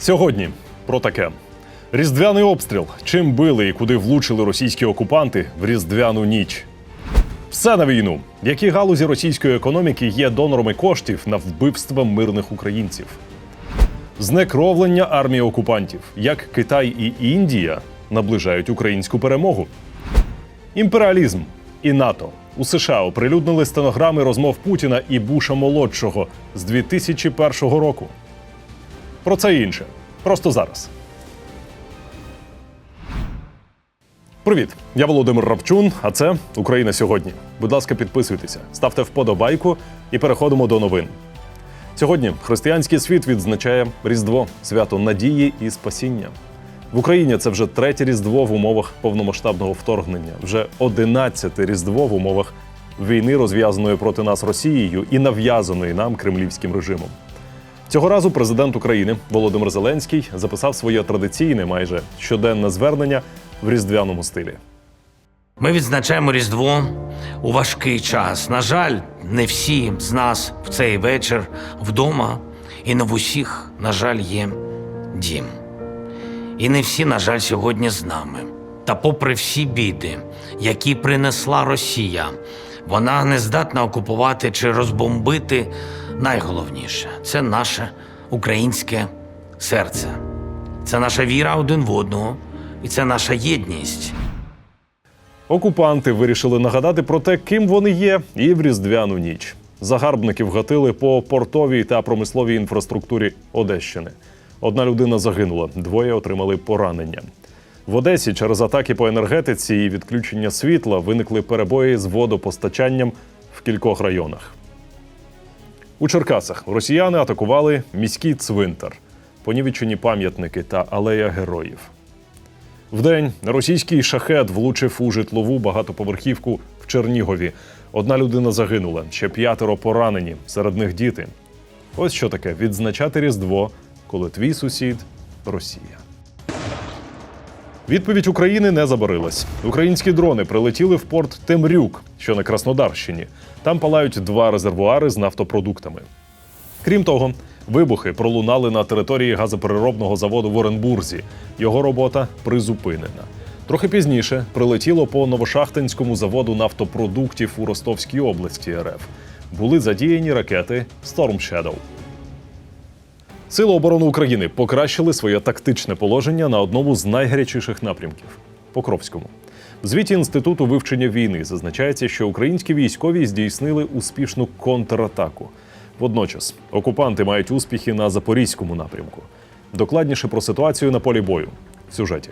Сьогодні про таке. Різдвяний обстріл. Чим били і куди влучили російські окупанти в різдвяну ніч. Все на війну. Які галузі російської економіки є донорами коштів на вбивство мирних українців? Знекровлення армії окупантів. Як Китай і Індія наближають українську перемогу. Імперіалізм і НАТО у США оприлюднили стенограми розмов Путіна і Буша молодшого з 2001 року. Про це інше. Просто зараз. Привіт, я Володимир Рапчун. А це Україна сьогодні. Будь ласка, підписуйтеся, ставте вподобайку і переходимо до новин. Сьогодні християнський світ відзначає Різдво, свято надії і спасіння. В Україні це вже третє Різдво в умовах повномасштабного вторгнення, вже одинадцяте Різдво в умовах війни, розв'язаної проти нас Росією і нав'язаної нам кремлівським режимом. Цього разу президент України Володимир Зеленський записав своє традиційне, майже щоденне звернення в різдвяному стилі. Ми відзначаємо Різдво у важкий час. На жаль, не всі з нас в цей вечір вдома, і не в усіх, на жаль, є дім. І не всі, на жаль, сьогодні з нами. Та попри всі біди, які принесла Росія, вона не здатна окупувати чи розбомбити найголовніше це наше українське серце. Це наша віра один в одного, і це наша єдність. Окупанти вирішили нагадати про те, ким вони є, і в різдвяну ніч. Загарбників гатили по портовій та промисловій інфраструктурі Одещини. Одна людина загинула, двоє отримали поранення. В Одесі через атаки по енергетиці і відключення світла виникли перебої з водопостачанням в кількох районах. У Черкасах росіяни атакували міський цвинтар, понівечені пам'ятники та алея героїв. Вдень російський шахет влучив у житлову багатоповерхівку в Чернігові. Одна людина загинула, ще п'ятеро поранені, серед них діти. Ось що таке відзначати Різдво, коли твій сусід Росія. Відповідь України не забарилась. Українські дрони прилетіли в порт Темрюк, що на Краснодарщині. Там палають два резервуари з нафтопродуктами. Крім того, вибухи пролунали на території газопереробного заводу в Оренбурзі. Його робота призупинена. Трохи пізніше прилетіло по Новошахтинському заводу нафтопродуктів у Ростовській області РФ. Були задіяні ракети Storm Shadow. Сили оборони України покращили своє тактичне положення на одному з найгарячіших напрямків Покровському. В звіті інституту вивчення війни зазначається, що українські військові здійснили успішну контратаку. Водночас окупанти мають успіхи на запорізькому напрямку. Докладніше про ситуацію на полі бою в сюжеті.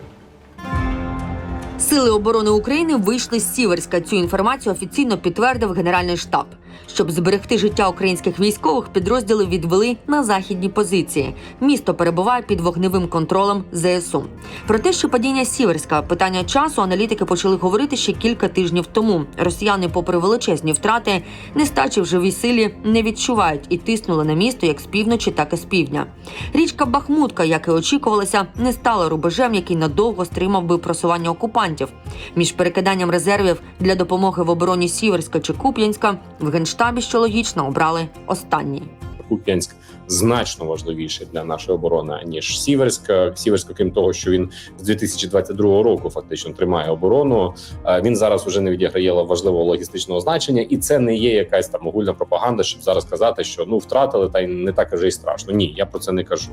Сили оборони України вийшли з Сіверська. Цю інформацію офіційно підтвердив Генеральний штаб. Щоб зберегти життя українських військових, підрозділи відвели на західні позиції. Місто перебуває під вогневим контролем ЗСУ. Про те, що падіння Сіверська питання часу, аналітики почали говорити ще кілька тижнів тому. Росіяни, попри величезні втрати, нестачі в живій силі не відчувають і тиснули на місто як з півночі, так і з півдня. Річка Бахмутка, як і очікувалося, не стала рубежем, який надовго стримав би просування окупантів. Між перекиданням резервів для допомоги в обороні Сіверська чи Куп'янська в генштабі, що логічно, обрали останній. Куп'янськ значно важливіший для нашої оборони ніж Сіверськ. Сіверськ, крім того, що він з 2022 року фактично тримає оборону. е, Він зараз вже не відіграє важливого логістичного значення, і це не є якась там огульна пропаганда, щоб зараз казати, що ну втратили, та й не так вже й страшно. Ні, я про це не кажу.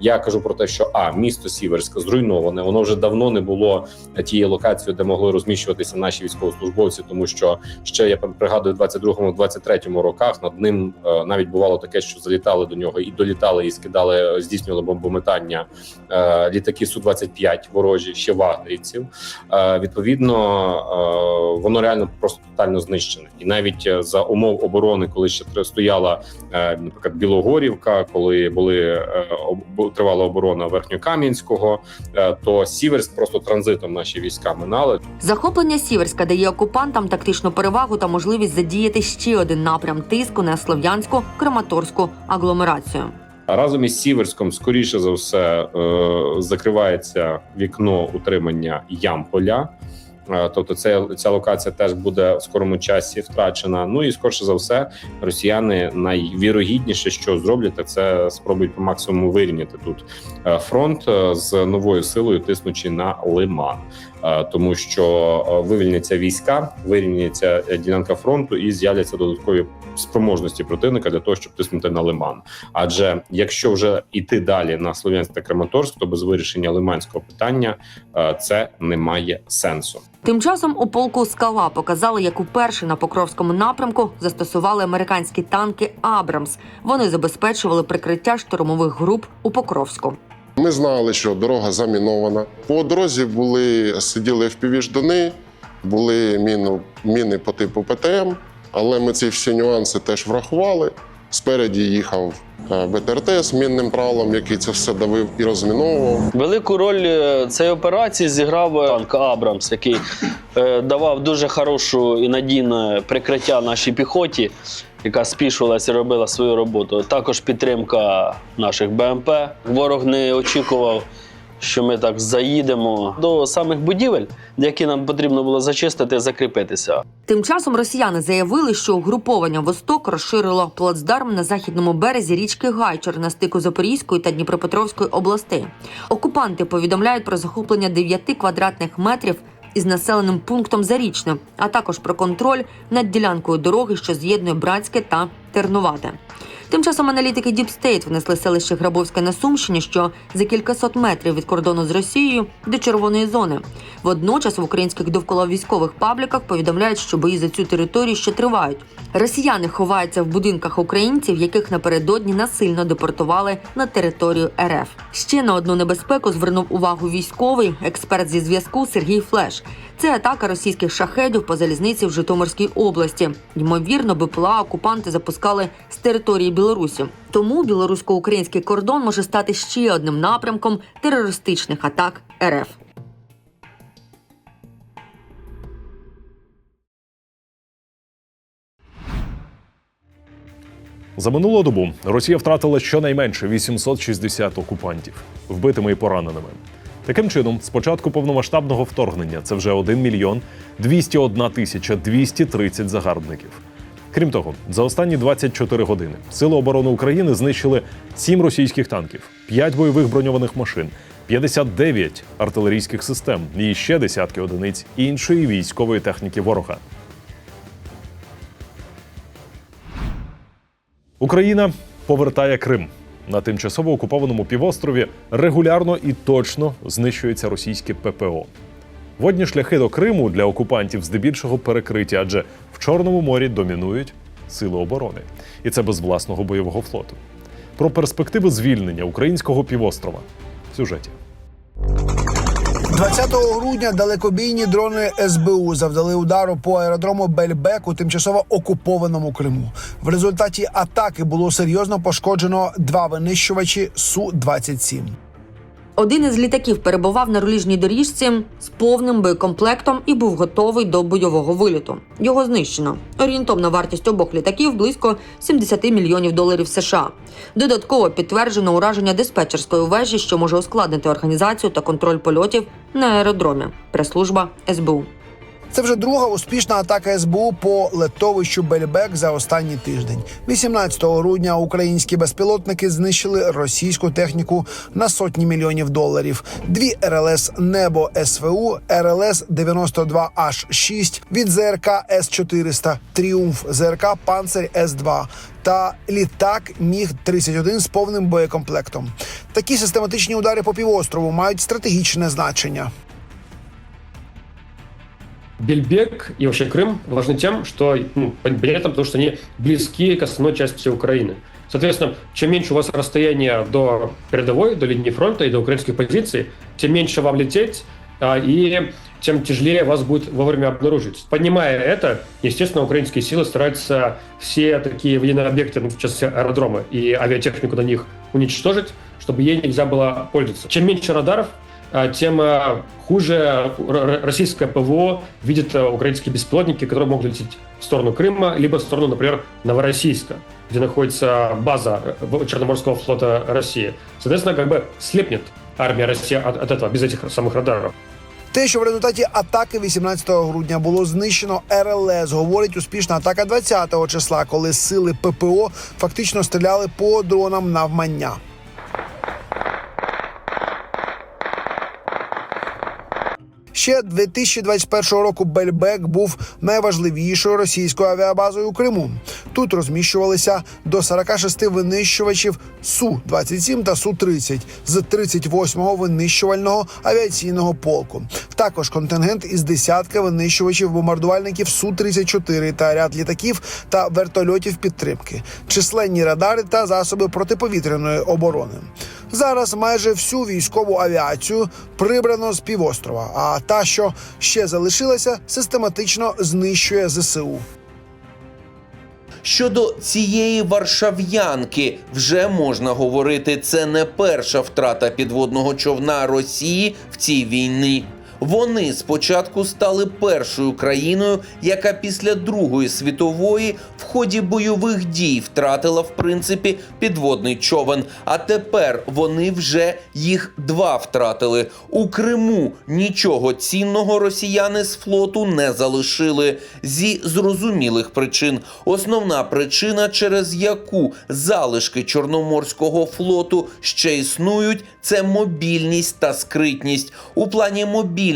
Я кажу про те, що а місто Сіверськ зруйноване, воно вже давно не було тією локацією, де могли розміщуватися наші військовослужбовці, тому що ще я пригадую, в 22-23 роках над ним е, навіть бувало таке, що залітали до нього і долітали, і скидали, здійснювали бомбометання е, літаки су 25 ворожі, ще вагнерівців. Е, відповідно, е, воно реально просто тотально знищене, і навіть за умов оборони, коли ще стояла, наприклад, Білогорівка, коли були тривала оборона Верхньокам'янського, то Сіверськ просто транзитом наші війська минали. Захоплення Сіверська дає окупантам тактичну перевагу та можливість задіяти ще один напрям тиску на слов'янську краматорську агломерацію. Разом із Сіверськом, скоріше за все, е, закривається вікно утримання Ямполя. Е, Тобто, це ця локація теж буде в скорому часі втрачена. Ну і скорше за все, росіяни найвірогідніше, що зроблять, це спробують по максимуму вирівняти тут е, фронт з новою силою, тиснучи на лиман, тому що вивільняться війська, вирівняться е, ділянка фронту і з'являться додаткові спроможності противника для того, щоб тиснути на лиман. Адже якщо вже йти далі на Слов'янськ та Краматорськ, то без вирішення лиманського питання е, це не має сенсу. Тим часом у полку скала показали, як уперше на Покровському напрямку застосували американські танки Абрамс. Вони забезпечували прикриття штурмових груп у Покровську. Ми знали, що дорога замінована. По дорозі були сиділи FPV-ждуни, були міну, міни по типу ПТМ, але ми ці всі нюанси теж врахували. Спереді їхав е, БТРТ з мінним правилом, який це все давив і розміновував. Велику роль е, цієї операції зіграв е, танк Абрамс, який давав дуже хорошу і надійне прикриття нашій піхоті, яка спішувалася і робила свою роботу. Також підтримка наших БМП. Ворог не очікував, що ми так заїдемо до самих будівель, які нам потрібно було зачистити, закріпитися. Тим часом росіяни заявили, що угруповання Восток розширило плацдарм на західному березі річки Гайчер на стику Запорізької та Дніпропетровської областей. Окупанти повідомляють про захоплення 9 квадратних метрів із населеним пунктом Зарічне, а також про контроль над ділянкою дороги, що з'єднує Братське та Тернувате. Тим часом аналітики State внесли селище Грабовське на Сумщині, що за кількасот метрів від кордону з Росією до червоної зони. Водночас в українських довкола військових пабліках повідомляють, що бої за цю територію ще тривають. Росіяни ховаються в будинках українців, яких напередодні насильно депортували на територію РФ. Ще на одну небезпеку звернув увагу військовий експерт зі зв'язку Сергій Флеш. Це атака російських шахедів по залізниці в Житомирській області. Ймовірно, БПЛА окупанти запускали з території Білорусі. Тому білорусько-український кордон може стати ще одним напрямком терористичних атак РФ. За минулу добу Росія втратила щонайменше 860 окупантів, вбитими і пораненими. Таким чином, з початку повномасштабного вторгнення це вже 1 мільйон 201 тисяча 230 загарбників. Крім того, за останні 24 години Сили оборони України знищили 7 російських танків, 5 бойових броньованих машин, 59 артилерійських систем і ще десятки одиниць іншої військової техніки ворога. Україна повертає Крим. На тимчасово окупованому півострові регулярно і точно знищується російське ППО. Водні шляхи до Криму для окупантів здебільшого перекриті, адже в Чорному морі домінують сили оборони, і це без власного бойового флоту. Про перспективи звільнення українського півострова в сюжеті. 20 грудня далекобійні дрони СБУ завдали удару по аеродрому Бельбек у тимчасово окупованому Криму. В результаті атаки було серйозно пошкоджено два винищувачі су 27 Один із літаків перебував на руліжній доріжці з повним боєкомплектом і був готовий до бойового виліту. Його знищено. Орієнтовна вартість обох літаків близько 70 мільйонів доларів США. Додатково підтверджено ураження диспетчерської вежі, що може ускладнити організацію та контроль польотів на аеродромі. Прес-служба СБУ. Це вже друга успішна атака СБУ по летовищу Бельбек за останній тиждень. 18 грудня українські безпілотники знищили російську техніку на сотні мільйонів доларів. Дві РЛС Небо СВУ, РЛС 92 h 6 від ЗРК С 400 Тріумф ЗРК Панцирь С 2 та літак Міг 31 з повним боєкомплектом. Такі систематичні удари по півострову мають стратегічне значення. Бельбек и вообще Крым важны тем, что ну, понятно, потому что они близки к основной части Украины. Соответственно, чем меньше у вас расстояние до передовой, до линии фронта и до украинских позиций, тем меньше вам лететь, а, и тем тяжелее вас будет вовремя обнаружить. Понимая это, естественно, украинские силы стараются все такие военные объекты, ну, в частности аэродромы и авиатехнику на них уничтожить, чтобы ей нельзя было пользоваться. Чем меньше радаров, тем а, хуже р- р- российское ПВО видит а, украинские беспилотники, которые могут лететь в сторону Крыма, либо в сторону, например, Новороссийска, где находится база э, в- Черноморского флота России. Соответственно, как бы слепнет армия России от, от этого, без этих самых радаров. Те, що в результаті атаки 18 грудня було знищено РЛС, говорить успішна атака 20 числа, коли сили ППО фактично стріляли по дронам навмання. Ще 2021 року Бельбек був найважливішою російською авіабазою у Криму. Тут розміщувалися до 46 винищувачів су 27 та су 30 з 38-го винищувального авіаційного полку. Також контингент із десятка винищувачів бомбардувальників су 34 та ряд літаків та вертольотів підтримки, численні радари та засоби протиповітряної оборони. Зараз майже всю військову авіацію прибрано з півострова. А та, що ще залишилася, систематично знищує ЗСУ. Щодо цієї варшав'янки вже можна говорити, це не перша втрата підводного човна Росії в цій війні. Вони спочатку стали першою країною, яка після Другої світової в ході бойових дій втратила в принципі підводний човен. А тепер вони вже їх два втратили. У Криму нічого цінного росіяни з флоту не залишили зі зрозумілих причин. Основна причина, через яку залишки Чорноморського флоту ще існують, це мобільність та скритність. У плані мобільності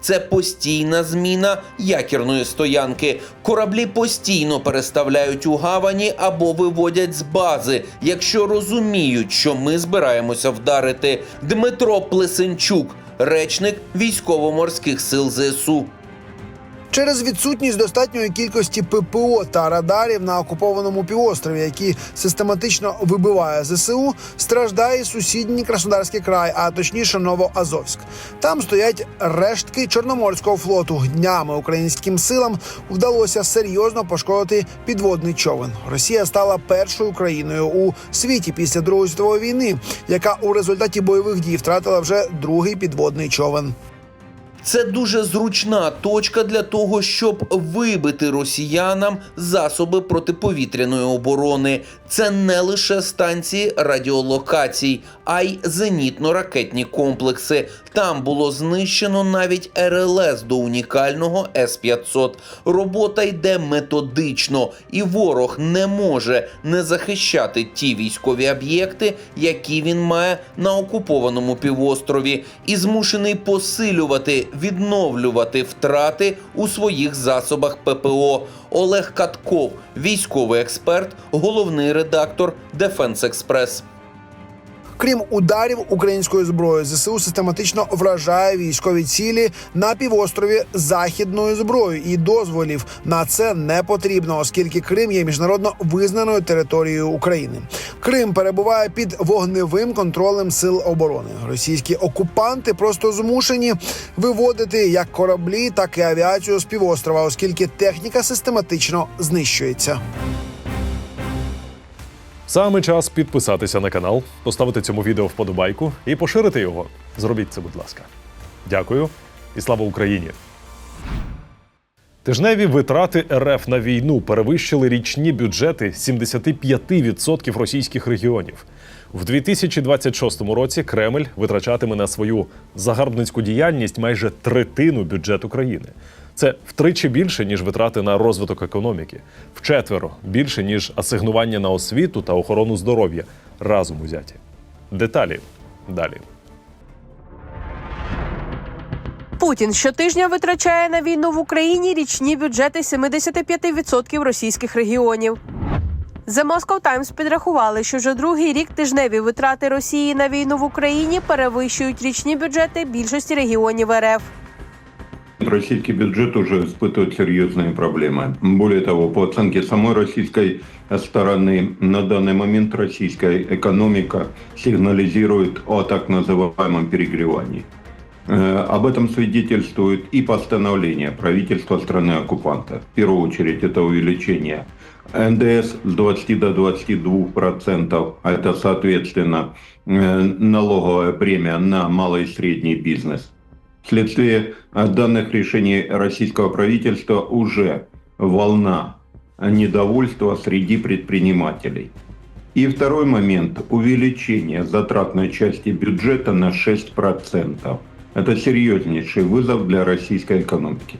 це постійна зміна якірної стоянки. Кораблі постійно переставляють у гавані або виводять з бази, якщо розуміють, що ми збираємося вдарити. Дмитро Плесенчук, речник військово-морських сил ЗСУ. Через відсутність достатньої кількості ППО та радарів на окупованому півострові, які систематично вибиває ЗСУ, страждає сусідній Краснодарський край, а точніше Новоазовськ. Там стоять рештки Чорноморського флоту. Днями українським силам вдалося серйозно пошкодити підводний човен. Росія стала першою країною у світі після Другої світової війни, яка у результаті бойових дій втратила вже другий підводний човен. Це дуже зручна точка для того, щоб вибити росіянам засоби протиповітряної оборони. Це не лише станції радіолокацій, а й зенітно-ракетні комплекси. Там було знищено навіть РЛС до унікального С-500. Робота йде методично, і ворог не може не захищати ті військові об'єкти, які він має на окупованому півострові, і змушений посилювати, відновлювати втрати у своїх засобах ППО. Олег Катков, військовий експерт, головний редактор Дефенс Експрес. Крім ударів українською зброєю, ЗСУ систематично вражає військові цілі на півострові західною зброєю, і дозволів на це не потрібно, оскільки Крим є міжнародно визнаною територією України. Крим перебуває під вогневим контролем сил оборони. Російські окупанти просто змушені виводити як кораблі, так і авіацію з півострова, оскільки техніка систематично знищується. Саме час підписатися на канал, поставити цьому відео вподобайку і поширити його. Зробіть це, будь ласка. Дякую і слава Україні! Тижневі витрати РФ на війну перевищили річні бюджети 75% російських регіонів. В 2026 році Кремль витрачатиме на свою загарбницьку діяльність майже третину бюджету країни. Це втричі більше, ніж витрати на розвиток економіки, вчетверо більше, ніж асигнування на освіту та охорону здоров'я разом узяті. Деталі далі. Путін щотижня витрачає на війну в Україні річні бюджети 75% російських регіонів. The Moscow Times підрахували, що вже другий рік тижневі витрати Росії на війну в Україні перевищують річні бюджети більшості регіонів РФ. Российский бюджет уже испытывает серьезные проблемы. Более того, по оценке самой российской стороны, на данный момент российская экономика сигнализирует о так называемом перегревании. Э, Об этом свидетельствует и постановление правительства страны-оккупанта. В первую очередь это увеличение НДС с 20 до 22 процентов, а это соответственно э, налоговая премия на малый и средний бизнес. Вследствие данных решений российского правительства уже волна недовольства среди предпринимателей. И второй момент – увеличение затратной части бюджета на 6%. Это серьезнейший вызов для российской экономики.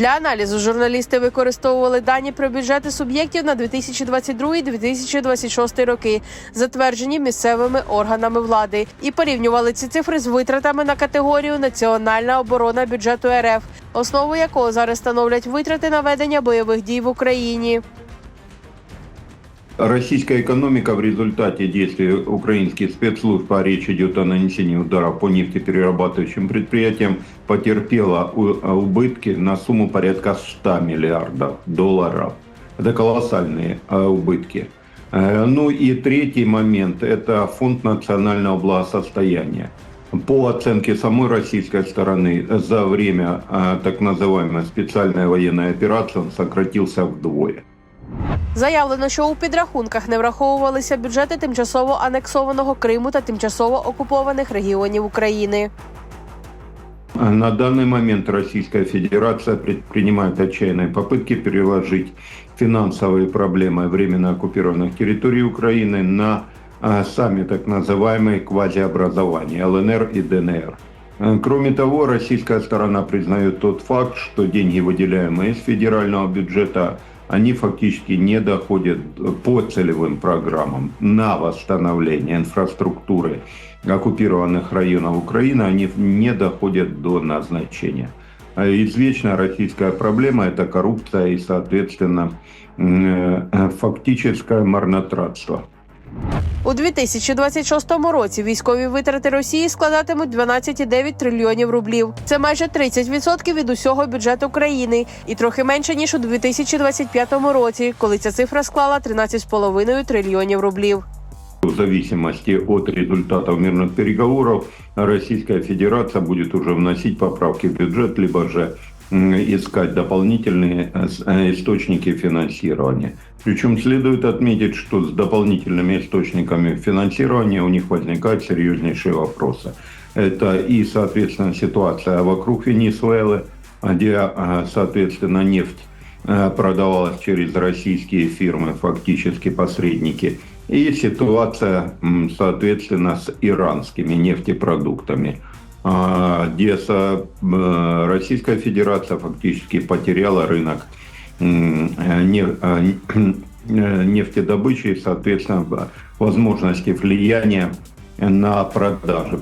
Для аналізу журналісти використовували дані про бюджети суб'єктів на 2022-2026 роки, затверджені місцевими органами влади, і порівнювали ці цифри з витратами на категорію Національна оборона бюджету РФ, основу якого зараз становлять витрати на ведення бойових дій в Україні. Российская экономика в результате действий украинских спецслужб, а речь идет о нанесении ударов по нефтеперерабатывающим предприятиям, потерпела у- убытки на сумму порядка 100 миллиардов долларов. Это колоссальные э, убытки. Э, Ну и третий момент – это фонд национального благосостояния. По оценке самой российской стороны, за время э, так называемой специальной военной операции он сократился вдвое. Заявлено, що у підрахунках не враховувалися бюджети тимчасово анексованого Криму та тимчасово окупованих регіонів України. На данный момент Российская Федерация предпринимает отчаянные попытки переложить финансовые проблемы временно оккупированных территорий Украины на а, сами так называемые квазиобразования ЛНР и ДНР. Э, Кроме того, российская сторона признает тот факт, что деньги, выделяемые из федерального бюджета, они фактически не доходят по целевым программам на восстановление инфраструктуры оккупированных районов Украины, они не доходят до назначения. А Извечная российская проблема – это коррупция и, соответственно, э, фактическое марнотратство. У 2026 році військові витрати Росії складатимуть 12,9 трильйонів рублів. Це майже 30% від усього бюджету країни, і трохи менше ніж у 2025 році, коли ця цифра склала 13,5 трильйонів рублів. В зависимости от результатов мирных переговоров Российская Федерация будет уже вносить поправки в бюджет, либо же искать дополнительные э, э, источники финансирования. Причем следует отметить, что с дополнительными источниками финансирования у них возникают серьезнейшие вопросы. Это и, соответственно, ситуация вокруг Венесуэлы, где, а, соответственно, нефть э, продавалась через российские фирмы, фактически посредники, и ситуация, соответственно, с иранскими нефтепродуктами, где со- м, Российская Федерация фактически потеряла рынок м, э, не- э, э, нефтедобычи и, соответственно, в- возможности влияния на продажи.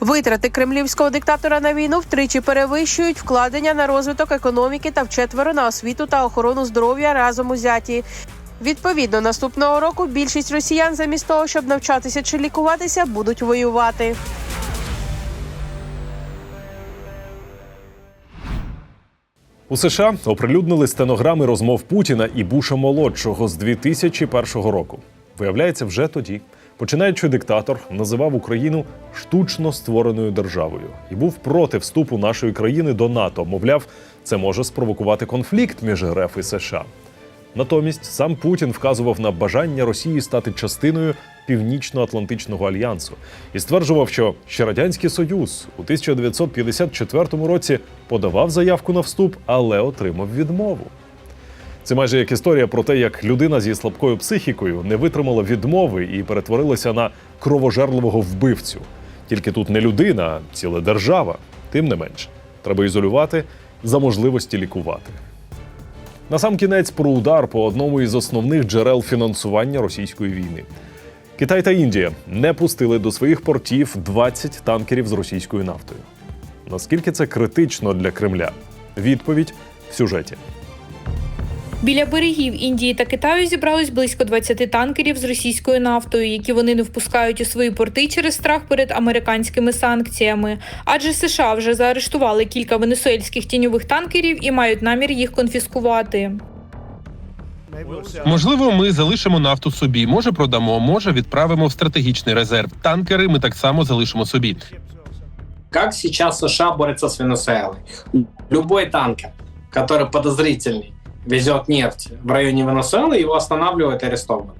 Витрати кремлівського диктатора на війну втричі перевищують вкладення на розвиток економіки та вчетверо на освіту та охорону здоров'я разом узяті. Відповідно, наступного року більшість росіян, замість того, щоб навчатися чи лікуватися, будуть воювати. У США оприлюднили стенограми розмов Путіна і Буша молодшого з 2001 року. Виявляється, вже тоді, починаючи диктатор, називав Україну штучно створеною державою і був проти вступу нашої країни до НАТО. Мовляв, це може спровокувати конфлікт між РФ і США. Натомість сам Путін вказував на бажання Росії стати частиною Північно-Атлантичного альянсу і стверджував, що ще радянський союз у 1954 році подавав заявку на вступ, але отримав відмову. Це майже як історія про те, як людина зі слабкою психікою не витримала відмови і перетворилася на кровожерливого вбивцю. Тільки тут не людина, а ціла держава. Тим не менш, треба ізолювати за можливості лікувати. Насамкінець про удар по одному із основних джерел фінансування російської війни. Китай та Індія не пустили до своїх портів 20 танкерів з російською нафтою. Наскільки це критично для Кремля? Відповідь в сюжеті. Біля берегів Індії та Китаю зібрались близько 20 танкерів з російською нафтою, які вони не впускають у свої порти через страх перед американськими санкціями. Адже США вже заарештували кілька венесуельських тіньових танкерів і мають намір їх конфіскувати. Можливо, ми залишимо нафту собі. Може, продамо, може, відправимо в стратегічний резерв. Танкери ми так само залишимо собі. Как сейчас США борется с Венесуэлой? Любой танкер, который подозрительный, везет нефть в районе Венесуэлы, его останавливают и арестовывают.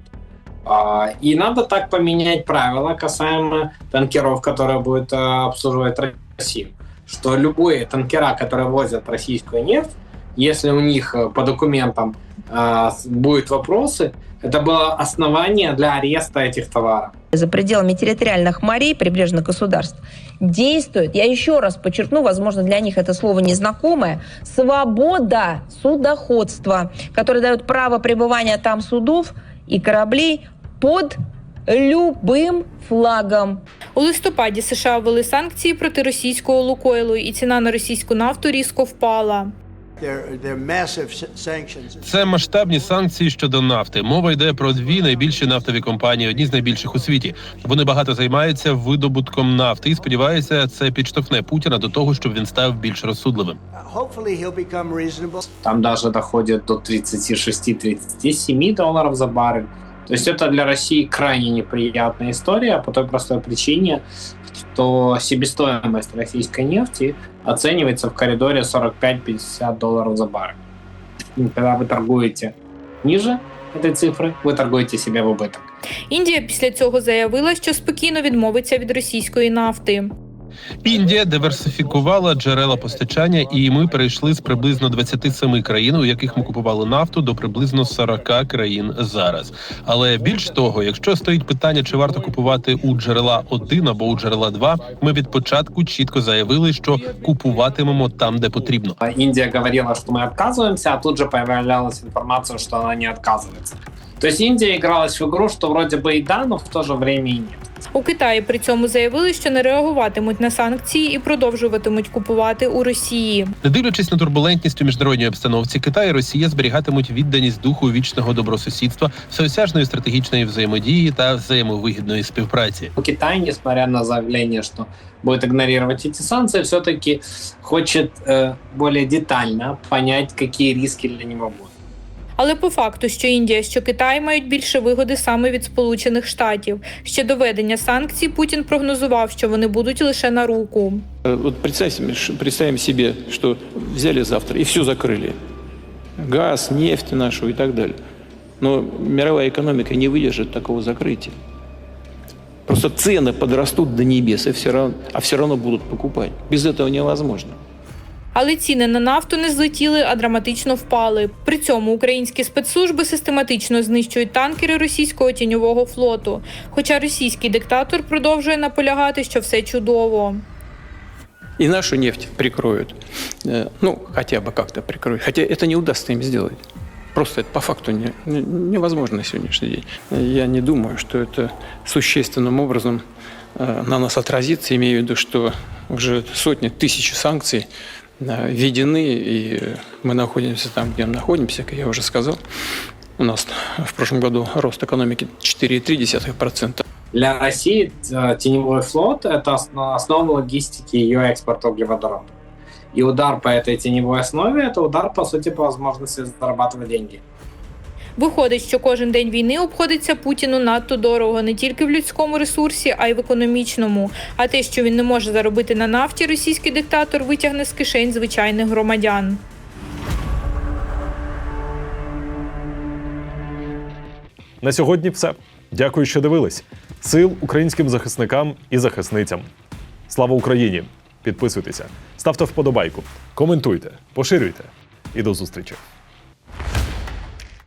А, И надо так поменять правила касаемо танкеров, которые будут а, обслуживать Россию. Что любые танкера, которые возят российскую нефть, если у них э, по документам с- будут вопросы, это было основание для ареста этих товаров за пределами территориальных морей прибрежных государств действует, я еще раз подчеркну, возможно, для них это слово незнакомое, свобода судоходства, которая дает право пребывания там судов и кораблей под любым флагом. У листопаді США ввели санкції проти російського Лукойлу, і ціна на російську нафту різко впала. Це масштабні санкції щодо нафти. Мова йде про дві найбільші нафтові компанії, одні з найбільших у світі. Вони багато займаються видобутком нафти і сподіваюся, це підштовхне Путіна до того, щоб він став більш розсудливим. Там навіть доходять до 36-37 доларів за баррель. То есть это для России крайне неприятная история по той простой причине, что себестоимость российской нефти оценивается в коридоре 45-50 долларов за баррель. И Когда вы торгуете ниже этой цифры, вы торгуете себе в убыток. Індія після цього заявила, що спокійно відмовиться від російської нафти. Індія диверсифікувала джерела постачання, і ми перейшли з приблизно 27 країн, у яких ми купували нафту, до приблизно 40 країн зараз. Але більш того, якщо стоїть питання, чи варто купувати у джерела 1 або у джерела 2, ми від початку чітко заявили, що купуватимемо там, де потрібно. А Индия говорила, что мы отказываемся, а тут же появлялась информация, что она не отказывается. То есть Индия игралась в игру, что вроде бы и да, но в то же время и нет. У Китаї при цьому заявили, що не реагуватимуть на санкції і продовжуватимуть купувати у Росії. Не дивлячись на турбулентність у міжнародній обстановці, Китай і Росія зберігатимуть відданість духу вічного добросусідства, всеосяжної стратегічної взаємодії та взаємовигідної співпраці. Китай, несмотря на заявление, что будет игнорировать эти санкции, все-таки хочет э, более детально понять, какие риски для него будут. Але по факту, що Індія, що Китай мають більше вигоди саме від Сполучених Штатів. Ще до введення санкцій Путін прогнозував, що вони будуть лише на руку. Э, Вот представим, ш- представим себе, что взяли завтра и все закрыли. Газ, нефть нашу и так далее. Но мировая экономика не выдержит такого закрытия. Просто цены подрастут до небес, и все равно, а все равно будут покупать. Без этого невозможно. Але ціни на нафту не злетіли, а драматично впали. При цьому українські спецслужби систематично знищують танкери російського тіньового флоту. Хоча російський диктатор продовжує наполягати, що все чудово. И нашу нефть прикроют. Э, Ну, хотя бы как-то прикроют. Хотя это не удастся им сделать. Просто это по факту не- не- невозможно на сегодняшний день. Я не думаю, что это существенным образом э, на нас отразится, имею в виду, что уже сотни тысяч санкций э, введены, и мы находимся там, где мы находимся, как я уже сказал. У нас в прошлом году рост экономики 4,3%. Для России э, теневой флот – это осно- основа логистики ее экспорта углеводородов. И удар по этой теневой основе – это удар, по сути, по возможности зарабатывать деньги. Виходить, що кожен день війни обходиться Путіну надто дорого не тільки в людському ресурсі, а й в економічному. А те, що він не може заробити на нафті, російський диктатор витягне з кишень звичайних громадян. На сьогодні все. Дякую, що дивились. Сил українським захисникам і захисницям. Слава Україні! Підписуйтеся, ставте вподобайку, коментуйте, поширюйте і до зустрічі.